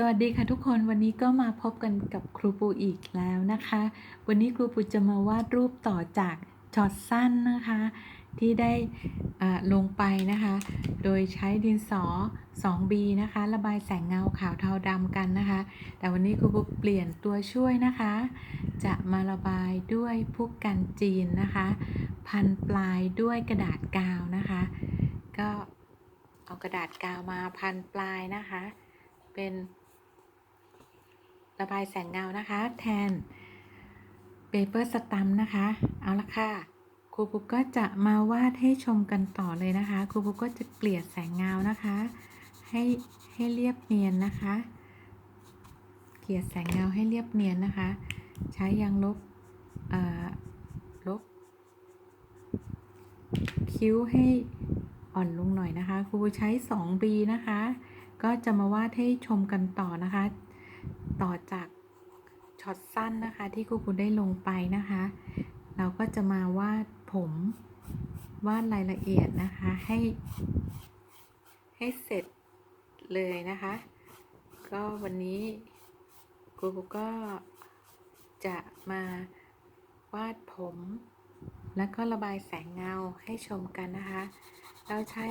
สวัสดีค่ะทุกคนวันนี้ก็มาพบกันกับครูปูอีกแล้วนะคะ วันนี้ครูปูจะมาวาดรูปต่อจากช็อตสั้นนะคะ ที่ได้ลงไปนะคะ โดยใช้ดินสอ 2B นะคะ ระบายแสงเงาขาวเทาดำกันนะคะ แต่วันนี้ครูปูเปลี่ยนตัวช่วยนะคะ จะมาระบายด้วยพวกกันจีนนะคะ พันปลายด้วยกระดาษกาวนะคะ ก็เอากระดาษกาวมาพันปลายนะคะ เป็น ระบายแสงเงานะคะ แทนเปเปอร์สตัมนะคะ เอาละค่ะครูปุ๊กก็จะมาวาดให้ชมกันต่อเลยนะคะครูปุ๊กก็จะเกลี่ยแสงเงานะคะ ให้ให้เรียบเนียนนะคะ เกลี่ยแสงเงาให้เรียบเนียนนะคะ ใช้ยางลบเอ่อลบ คิ้วให้อ่อนลงหน่อยนะคะครูใช้ 2B นะคะ ก็จะมาวาดให้ชมกันต่อนะคะ ต่อจากช็อตสั้นนะคะ ที่ครูครูได้ลงไปนะคะ เราก็จะมาวาดผมวาดรายละเอียดนะคะให้ ให้เสร็จเลยนะคะ ก็วันนี้ครูครูก็จะมาวาดผม แล้วก็ระบายแสงเงาให้ชมกันนะคะ เราใช้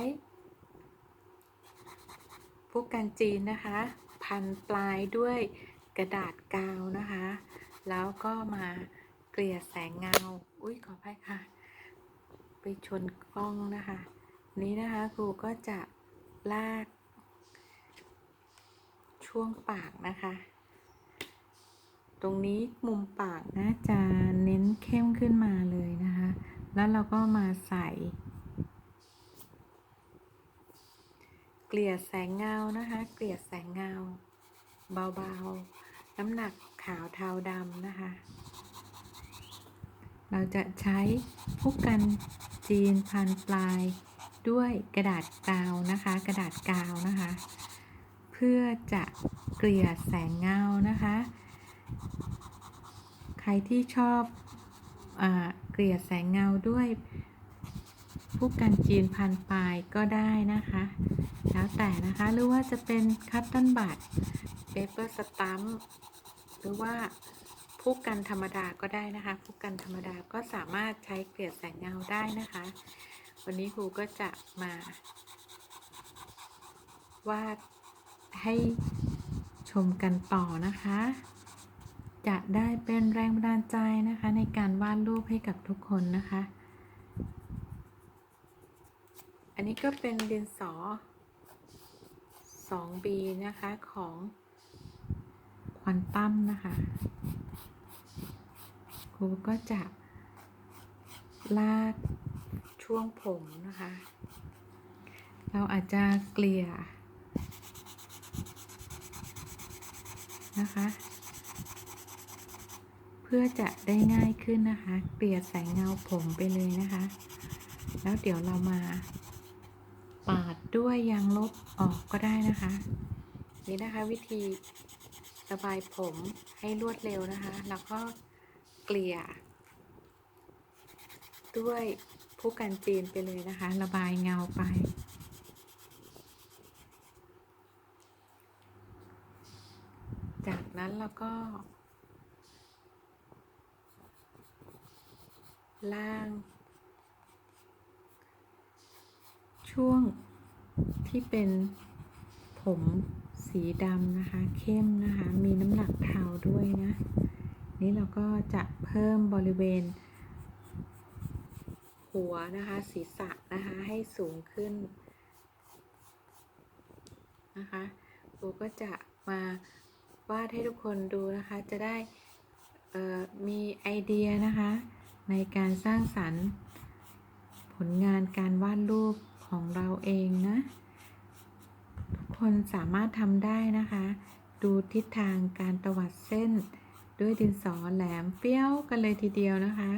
พวกกันจีนนะคะ พันปลายด้วย กระดาษกาวนะคะ แล้วก็มาเกลี่ยแสงเงา อุ้ยขออภัยค่ะ ไปชนกล้องนะคะ นี้นะคะครูก็จะลาก ช่วงปากนะคะ ตรงนี้มุมปากนะจะเน้นเข้มขึ้นมาเลยนะคะ แล้วเราก็มาใส่เกลี่ยแสงเงานะคะ เกลี่ยแสงเงา เบาๆ น้ำหนักขาวเทาดำนะคะ เราจะใช้ผู้กันจีนพันปลายด้วยกระดาษกาวนะคะ กระดาษกาวนะคะ เพื่อจะเกลี่ยแสงเงานะคะ ใครที่ชอบอเกลี่ยแสงเงาด้วยผู้กันจีนพันปลายก็ได้นะคะ แล้วแต่นะคะหรือว่าจะเป็นคัตตันบัตเปเปอร์สตัม หรือว่าผู้กันธรรมดาก็ได้นะคะผู้กันธรรมดาก็สามารถใช้เกลี่ยแสงเงาได้นะคะ วันนี้ครูก็จะมาวาดให้ชมกันต่อนะคะ จะได้เป็นแรงบันดาลใจนะคะ ในการวาดรูปให้กับทุกคนนะคะ อันนี้ก็เป็นดินสอ 2B นะคะของ อนตัมนะคะครูก็จะลากช่วงผมนะคะ เราอาจจะเกลี่ยนะคะ เพื่อจะได้ง่ายขึ้นนะคะ เกลี่ยแสงเงาผมไปเลยนะคะ แล้วเดี๋ยวเรามาปาดด้วยยางลบออกก็ได้นะคะ นี่นะคะวิธี ระบายผมให้รวดเร็วนะคะ แล้วก็เกลี่ย ด้วยผู้กันจีนไปเลยนะคะ ระบายเงาไป จากนั้นเราก็ ล่าง ช่วงที่เป็นผม สีดำนะคะ เข้มนะคะ มีน้ำหนักเทาด้วยนะ นี่เราก็จะเพิ่มบริเวณ หัวนะคะ ศีรษะนะคะ ให้สูงขึ้นนะคะครูก็จะมาวาดให้ทุกคนดูนะคะ จะได้มีไอเดียนะคะ ในการสร้างสรรค์ ผลงานการวาดรูปของเราเองนะ คนสามารถทำได้นะคะ ดูทิศทางการตวัดเส้น ด้วยดินสอแหลมเปี้ยวกันเลยทีเดียวนะคะ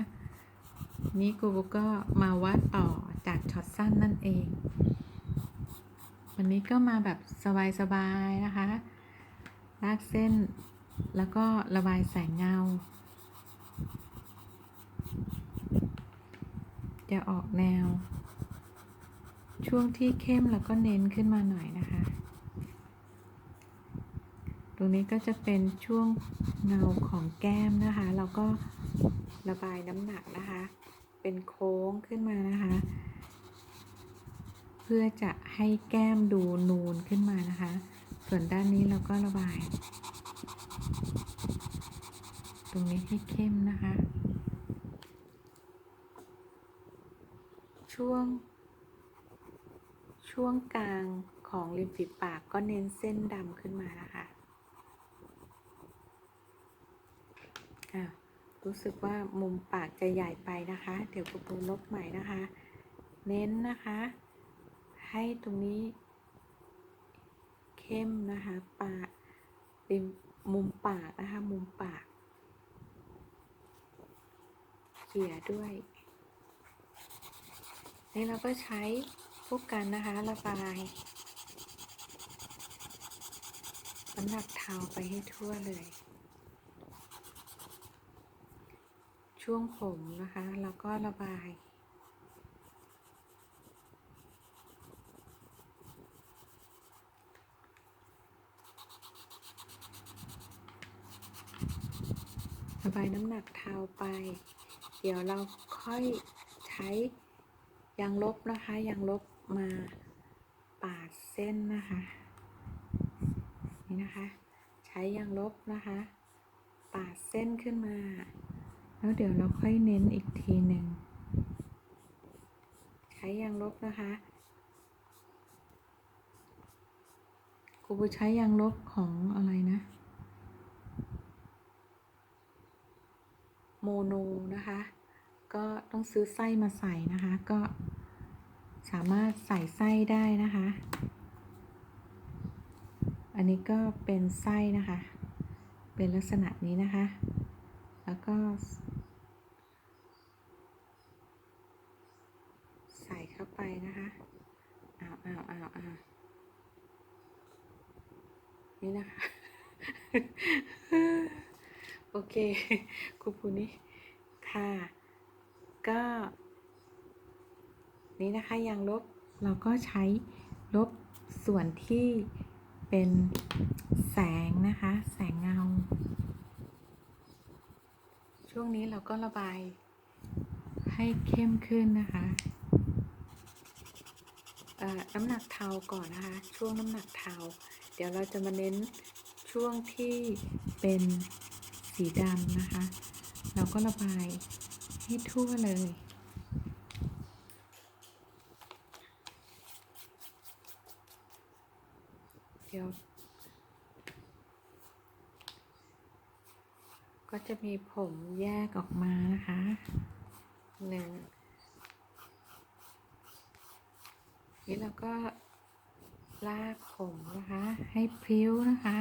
นี่ครูบุ๊กก็มาวาดต่อจากช็อตสั้นนั่นเอง วันนี้ก็มาแบบสบายๆนะคะ ลากเส้นแล้วก็ระบายแสงเงาจะออกแนว ช่วงที่เข้มแล้วก็เน้นขึ้นมาหน่อยนะคะ รงนี้ก็จะเป็นช่วงเงาของแก้มนะคะ เราก็ระบายน้ำหนักนะคะ เป็นโค้งขึ้นมานะคะ เพื่อจะให้แก้มดูนูนขึ้นมานะคะ ส่วนด้านนี้เราก็ระบาย ตรงนี้ให้เข้มนะคะ ช่วง ช่วงกลางของริมฝีปากก็เน้นเส้นดำขึ้นมานะคะอะ รู้สึกว่ามุมปากจะใหญ่ไปนะคะ เดี๋ยวกูปูลบใหม่นะคะ เน้นนะคะ ให้ตรงนี้ เข้มนะคะ ปากริมมุมปากนะคะ มุมปากเขี่ยด้วยนี่เราก็ใช้พวกกันนะคะระบายน้ำหนักเท้าไปให้ทั่วเลย ช่วงผมนะคะเราก็ระบายระบายน้ำหนักเท้าไป เดี๋ยวเราค่อยใช้ยางลบนะคะยางลบมาปาดเส้นนะคะ นี่นะคะ ใช้ยางลบนะคะ ปาดเส้นขึ้นมา แล้วเดี๋ยวเราค่อยเน้นอีกทีหนึ่งใช้ยางลบนะคะครูใช้ยางลบของอะไรนะ โมโนนะคะ ก็ต้องซื้อไส้มาใส่นะคะ ก็สามารถใส่ไส้ได้นะคะ อันนี้ก็เป็นไส้นะคะ เป็นลักษณะนี้นะคะ แล้วก็ ใส่เข้าไปนะคะอ้าวอ้าวอ้าวอ้าวนี่นะคะ โอเคครูปูนี่ค่ะ ก็ นี่นะคะยางลบเราก็ใช้ลบส่วนที่เป็นแสงนะคะ แสงเงา ช่วงนี้เราก็ระบายให้เข้มขึ้นนะคะน้ำหนักเทาก่อนนะคะ ช่วงน้ำหนักเทา เดี๋ยวเราจะมาเน้นช่วงที่เป็นสีดำนะคะ เราก็ระบายให้ทั่วเลยเดี๋ยว ก็จะมีผมแยกออกมานะคะหนึ่งนี่เราก็ลากผมนะคะ ให้พริ้วนะคะ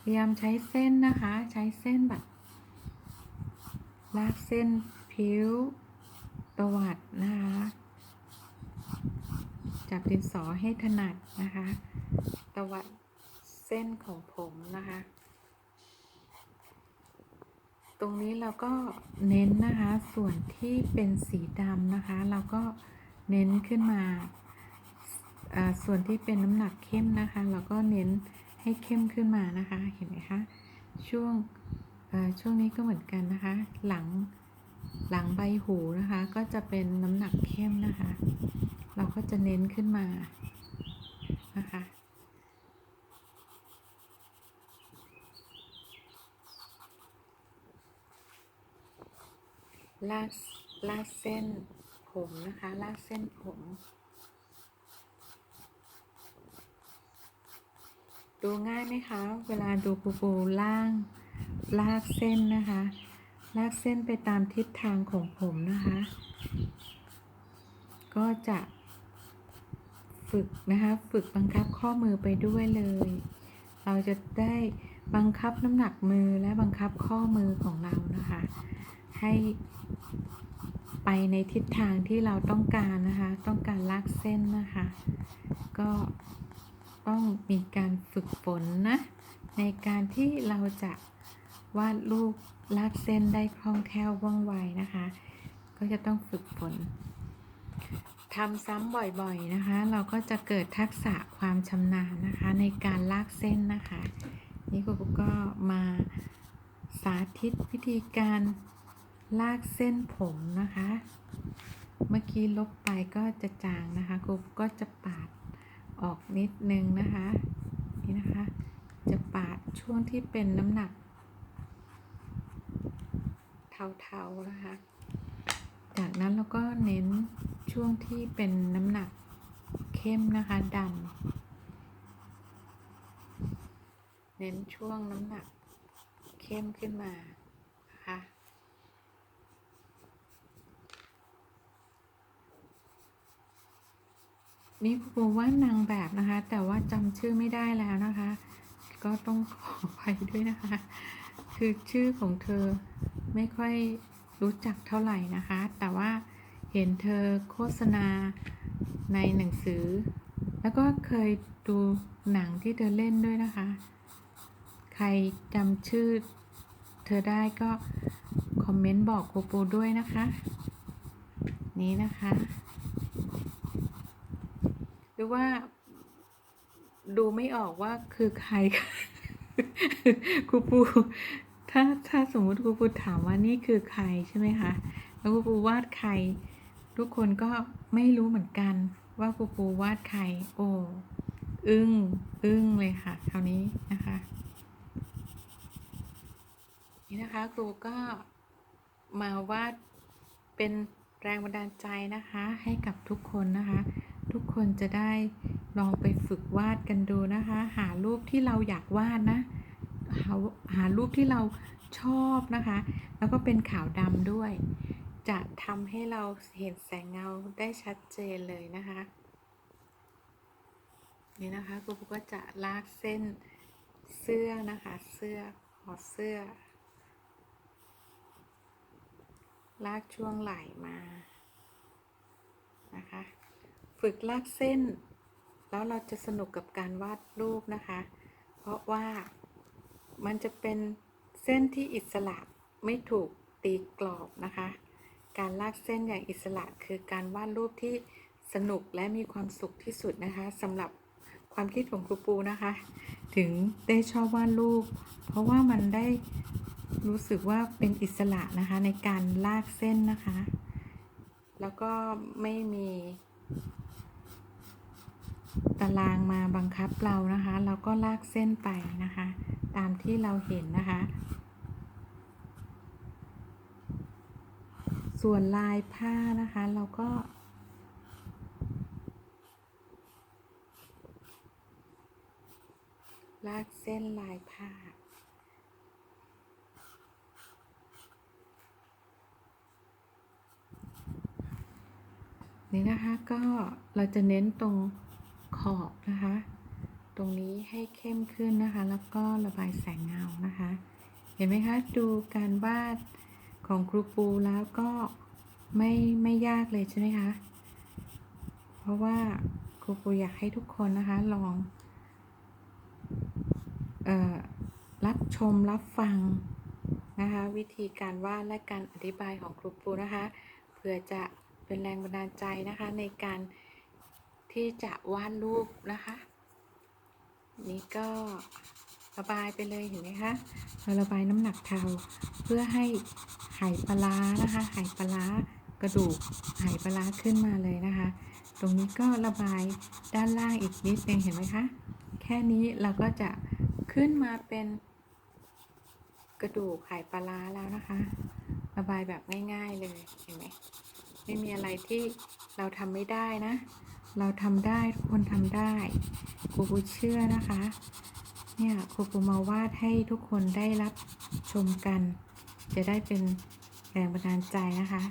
พยายามใช้เส้นนะคะ ใช้เส้นแบบ ลากเส้นผิวตวัดนะคะ จับดินสอให้ถนัดนะคะ ตวัดเส้นของผมนะคะ ตรงนี้เราก็เน้นนะคะส่วนที่เป็นสีดำนะคะ เราก็เน้นขึ้นมาอ่าส่วนที่เป็นน้ำหนักเข้มนะคะ เราก็เน้นให้เข้มขึ้นมานะคะ เห็นไหมคะช่วงอ่าช่วงนี้ก็เหมือนกันนะคะ หลังหลังใบหูนะคะ ก็จะเป็นน้ำหนักเข้มนะคะ เราก็จะเน้นขึ้นมานะคะ ลากลากเส้นผมนะคะ ลากเส้นผม ดูง่ายไหมคะ เวลาดูปูปูล่าง ลากเส้นนะคะ ลากเส้นไปตามทิศทางของผมนะคะ ก็จะฝึกนะคะ ฝึกบังคับข้อมือไปด้วยเลย เราจะได้บังคับน้ำหนักมือและบังคับข้อมือของเรานะคะ ให้ไปในทิศทางที่เราต้องการนะคะ ต้องการลากเส้นนะคะ ก็ต้องมีการฝึกฝนนะ ในการที่เราจะวาดรูปลากเส้นได้คล่องแคล่วว่องไวนะคะ ก็จะต้องฝึกฝนทำซ้ำบ่อยๆนะคะ เราก็จะเกิดทักษะความชำนาญนะคะ ในการลากเส้นนะคะ นี่ครูก็มาสาธิตวิธีการ ลากเส้นผมนะคะ เมื่อกี้ลบไปก็จะจางนะคะครูก็จะปาดออกนิดนึงนะคะ นี่นะคะ จะปาดช่วงที่เป็นน้ำหนัก เทาๆนะคะ จากนั้นเราก็เน้นช่วงที่เป็นน้ำหนักเข้มนะคะดำเน้นช่วงน้ำหนักเข้มขึ้นมานะคะ นี่ครูว่านางแบบนะคะ แต่ว่าจำชื่อไม่ได้แล้วนะคะ ก็ต้องขออภัยด้วยนะคะ คือชื่อของเธอไม่ค่อยรู้จักเท่าไหร่นะคะ แต่ว่าเห็นเธอโฆษณาในหนังสือ แล้วก็เคยดูหนังที่เธอเล่นด้วยนะคะ ใครจำชื่อเธอได้ก็คอมเมนต์บอกครูปูด้วยนะคะ นี้นะคะ หรือว่า ดูไม่ออกว่าคือใครครูปูถ้าถ้าสมมุติครูปูถามว่านี่คือใครใช่ไหมคะแล้วครูปูวาดใคร ทุกคนก็ไม่รู้เหมือนกัน ว่าครูปูวาดใคร โอ้อึ้งอึ้งเลยค่ะ คราวนี้นะคะ นี่นะคะครูก็มาวาดเป็นแรงบันดาลใจนะคะ ให้กับทุกคนนะคะ ทุกคนจะได้ลองไปฝึกวาดกันดูนะคะ หารูปที่เราอยากวาดนะหาหารูปที่เราชอบนะคะ แล้วก็เป็นขาวดำด้วย จะทำให้เราเห็นแสงเงาได้ชัดเจนเลยนะคะ นี่นะคะครูก็จะลากเส้นเสื้อนะคะ เสื้อคอเสื้อ ลากช่วงไหล่มานะคะ ฝึกลากเส้น แล้วเราจะสนุกกับการวาดรูปนะคะ เพราะว่ามันจะเป็นเส้นที่อิสระไม่ถูกตีกรอบนะคะ การลากเส้นอย่างอิสระคือการวาดรูปที่สนุกและมีความสุขที่สุดนะคะสำหรับความคิดของครูปูนะคะ ถึงได้ชอบวาดรูป เพราะว่ามันได้รู้สึกว่าเป็นอิสระนะคะในการลากเส้นนะคะ แล้วก็ไม่มี ตารางมาบังคับเรานะคะ เราก็ลากเส้นไปนะคะ ตามที่เราเห็นนะคะ ส่วนลายผ้านะคะเราก็ลากเส้นลายผ้า นี่นะคะก็เราจะเน้นตรง อบนะคะ ตรงนี้ให้เข้มขึ้นนะคะ แล้วก็ระบายแสงเงานะคะ เห็นไหมคะ ดูการวาดของครูปูแล้วก็ไม่ไม่ยากเลยใช่ไหมคะ เพราะว่าครูปูอยากให้ทุกคนนะคะลองออรับชมรับฟังนะคะวิธีการวาดและการอธิบายของครูปูนะคะ เพื่อจะเป็นแรงบันดาลใจนะคะในการ ที่จะวาดรูปนะคะ นี่ก็ระบายไปเลยเห็นไหมคะเราระบายน้ำหนักเทาเพื่อให้ไหปลานะคะไหปลากระดูกไหปลาขึ้นมาเลยนะคะ ตรงนี้ก็ระบายด้านล่างอีกนิดนึงเห็นไหมคะ แค่นี้เราก็จะขึ้นมาเป็นกระดูกไหปลาร้าแล้วนะคะ ระบายแบบง่าย ๆเลยเห็นไหมไม่มีอะไรที่เราทำไม่ได้นะ เราทำได้ทุกคนทำได้ครูปูเชื่อนะคะ เนี่ยครูปูมาวาดให้ทุกคนได้รับชมกัน จะได้เป็นแรงบันดาลใจนะคะ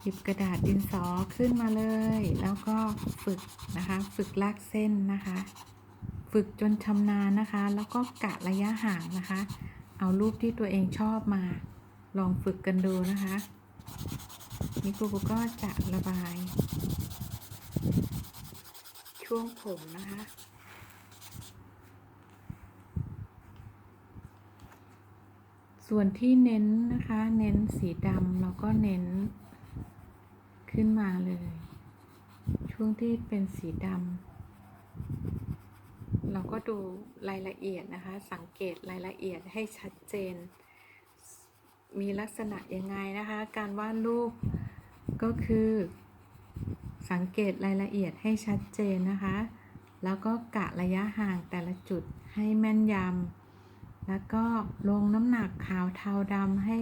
หยิบกระดาษดินสอขึ้นมาเลย แล้วก็ฝึกนะคะ ฝึกลากเส้นนะคะ ฝึกจนชำนาญนะคะ แล้วก็กะระยะห่างนะคะ เอารูปที่ตัวเองชอบมา ลองฝึกกันดูนะคะนี่ครูก็จะระบาย ช่วงผมนะคะ ส่วนที่เน้นนะคะ เน้นสีดำเราก็เน้นขึ้นมาเลย ช่วงที่เป็นสีดำเราก็ดูรายละเอียดนะคะ สังเกตรายละเอียดให้ชัดเจน มีลักษณะยังไงนะคะ การวาดรูปก็คือ สังเกตรายละเอียดให้ชัดเจนนะคะ แล้วก็กะระยะห่างแต่ละจุดให้แม่นยำ แล้วก็ลงน้ำหนักขาวเทาดำให้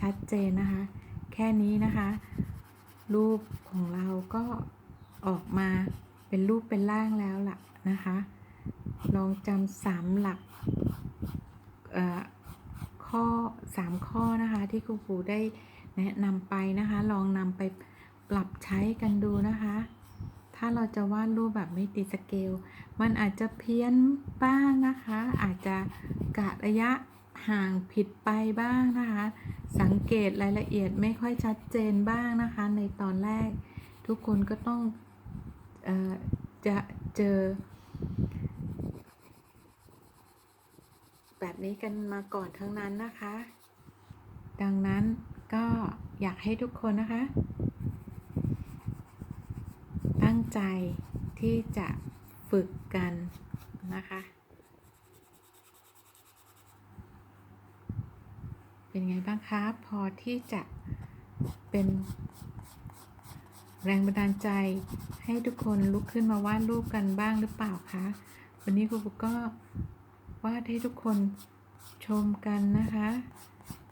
ชัดเจนนะคะ แค่นี้นะคะ รูปของเราก็ออกมาเป็นรูปเป็นร่างแล้วล่ะนะคะ ลองจำสามหลักข้อสามข้อนะคะที่ครูปูได้แนะนำไปนะคะ ลองนำไป ปรับใช้กันดูนะคะ ถ้าเราจะวาดรูปแบบไม่ติดสเกล มันอาจจะเพี้ยนบ้างนะคะ อาจจะกะระยะห่างผิดไปบ้างนะคะ สังเกตรายละเอียดไม่ค่อยชัดเจนบ้างนะคะ ในตอนแรก ทุกคนก็ต้องออจะเจอ แบบนี้กันมาก่อนทั้งนั้นนะคะ ดังนั้นก็อยากให้ทุกคนนะคะ ตั้งใจที่จะฝึกกันนะคะ เป็นไงบ้างคะ พอที่จะเป็นแรงบันดาลใจให้ทุกคนลุกขึ้นมาวาดรูปกันบ้างหรือเปล่าคะ วันนี้ครูปุ๊กก็วาดให้ทุกคนชมกันนะคะ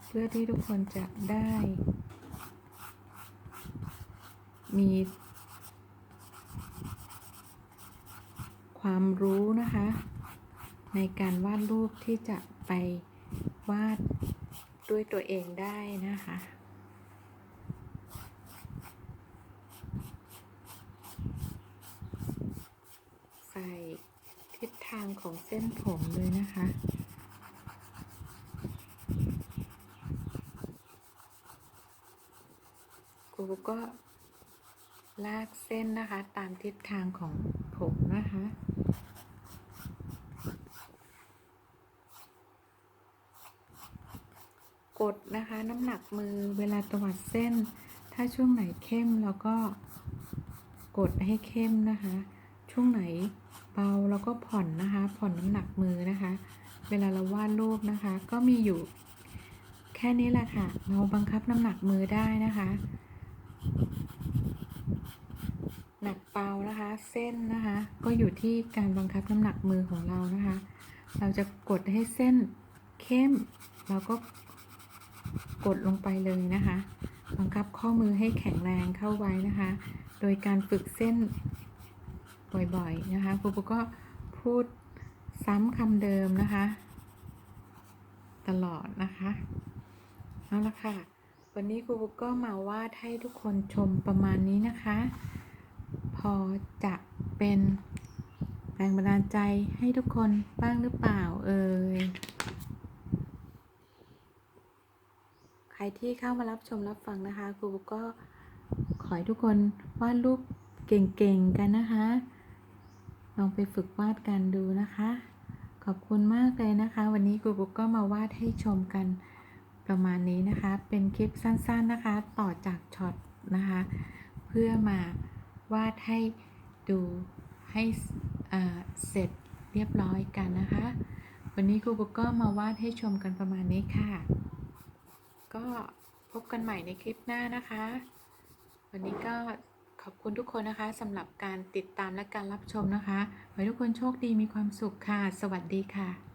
เพื่อที่ทุกคนจะได้ มี ความรู้นะคะ ในการวาดรูปที่จะไปวาดด้วยตัวเองได้นะคะใส่ทิศทางของเส้นผมเลยนะคะครูก็ลากเส้นนะคะตามทิศทางของ ผมนะคะกดนะคะน้ำหนักมือเวลาตวัดเส้น ถ้าช่วงไหนเข้มเราก็กดให้เข้มนะคะ ช่วงไหนเบาเราก็ผ่อนนะคะ ผ่อนน้ำหนักมือนะคะ เวลาเราวาดรูปนะคะ ก็มีอยู่แค่นี้แหละค่ะ เราบังคับน้ำหนักมือได้นะคะ หนักเบานะคะ เส้นนะคะ ก็อยู่ที่การบังคับน้ำหนักมือของเรานะคะ เราจะกดให้เส้นเข้ม เราก็กดลงไปเลยนะคะ บังคับข้อมือให้แข็งแรงเข้าไว้นะคะ โดยการฝึกเส้นบ่อยๆนะคะครูปุ๊กก็พูดซ้ำคำเดิมนะคะ ตลอดนะคะเอาละค่ะ วันนี้ครูปุ๊กก็มาวาดให้ทุกคนชมประมาณนี้นะคะ อจะเป็นแรงบันดาลใจให้ทุกคนบ้างหรือเปล่าเอ่ย ใครที่เข้ามารับชมรับฟังนะคะครูปุ๊กก็ขอให้ทุกคนวาดรูปเก่งๆกันนะคะ ลองไปฝึกวาดกันดูนะคะ ขอบคุณมากเลยนะคะ วันนี้ครูปุ๊กก็มาวาดให้ชมกันประมาณนี้นะคะ เป็นคลิปสั้นๆนะคะ ต่อจากช็อตนะคะ เพื่อมา วาดให้ดูให้เสร็จเรียบร้อยกันนะคะ วันนี้ครูปุ๊กก็มาวาดให้ชมกันประมาณนี้ค่ะ ก็พบกันใหม่ในคลิปหน้านะคะ วันนี้ก็ขอบคุณทุกคนนะคะสำหรับการติดตามและการรับชมนะคะ ขอให้ทุกคนโชคดีมีความสุขค่ะ สวัสดีค่ะ